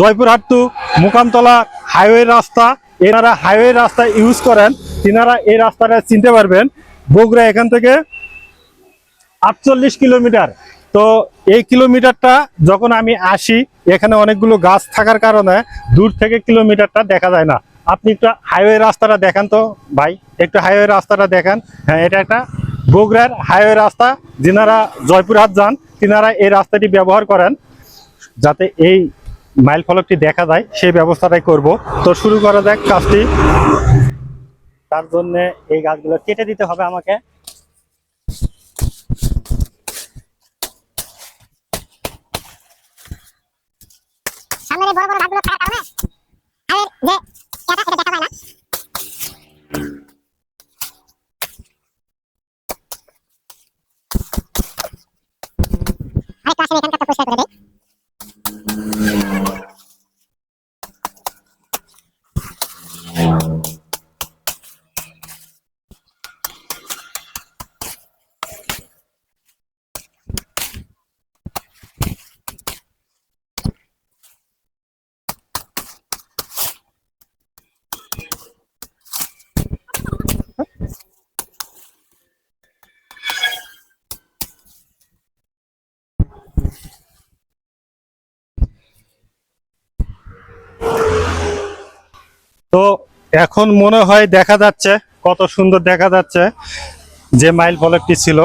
Joypurhat two মুকামতলা highway রাস্তা, এনারা highway রাস্তা ইউজ করেন, তিনারা এই রাস্তাটা চিনতে পারবেন। বগুড়া এখান থেকে আটচল্লিশ কিলোমিটার। তো এই কিলোমিটারটা যখন আমি আসি, এখানে অনেকগুলো গাছ থাকার কারণে দূর থেকে কিলোমিটারটা দেখা যায় না। আপনি একটু হাইওয়ে রাস্তাটা দেখান তো ভাই, একটু হাইওয়ে রাস্তাটা দেখান। হ্যাঁ এটা একটা বগুড়ার হাইওয়ে রাস্তা। যিনারা জয়পুরহাট যান, তিনারা এই রাস্তাটি ব্যবহার করেন, যাতে এই মাইল ফলকটি দেখা যায়, সেই ব্যবস্থাটাই করব। তো শুরু করা যাক কাজটি। তার জন্য এই গাছগুলো কেটে দিতে হবে আমাকে। কারণে আর আসেন এখানটা পরিষ্কার করে তো এখন মনে হয় দেখা যাচ্ছে, কত সুন্দর দেখা যাচ্ছে যে মাইল ফলকটি ছিল।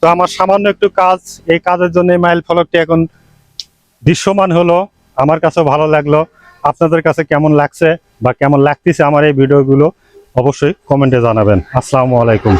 তো আমার সামান্য একটু কাজ, এই কাজের জন্য মাইল ফলকটি এখন দৃশ্যমান হলো। আমার কাছে ভালো লাগল। আপনাদের কাছে কেমন লাগছে বা কেমন লাগতেছে আমার এই ভিডিওগুলো অবশ্যই কমেন্টে জানাবেন। আসসালামু আলাইকুম।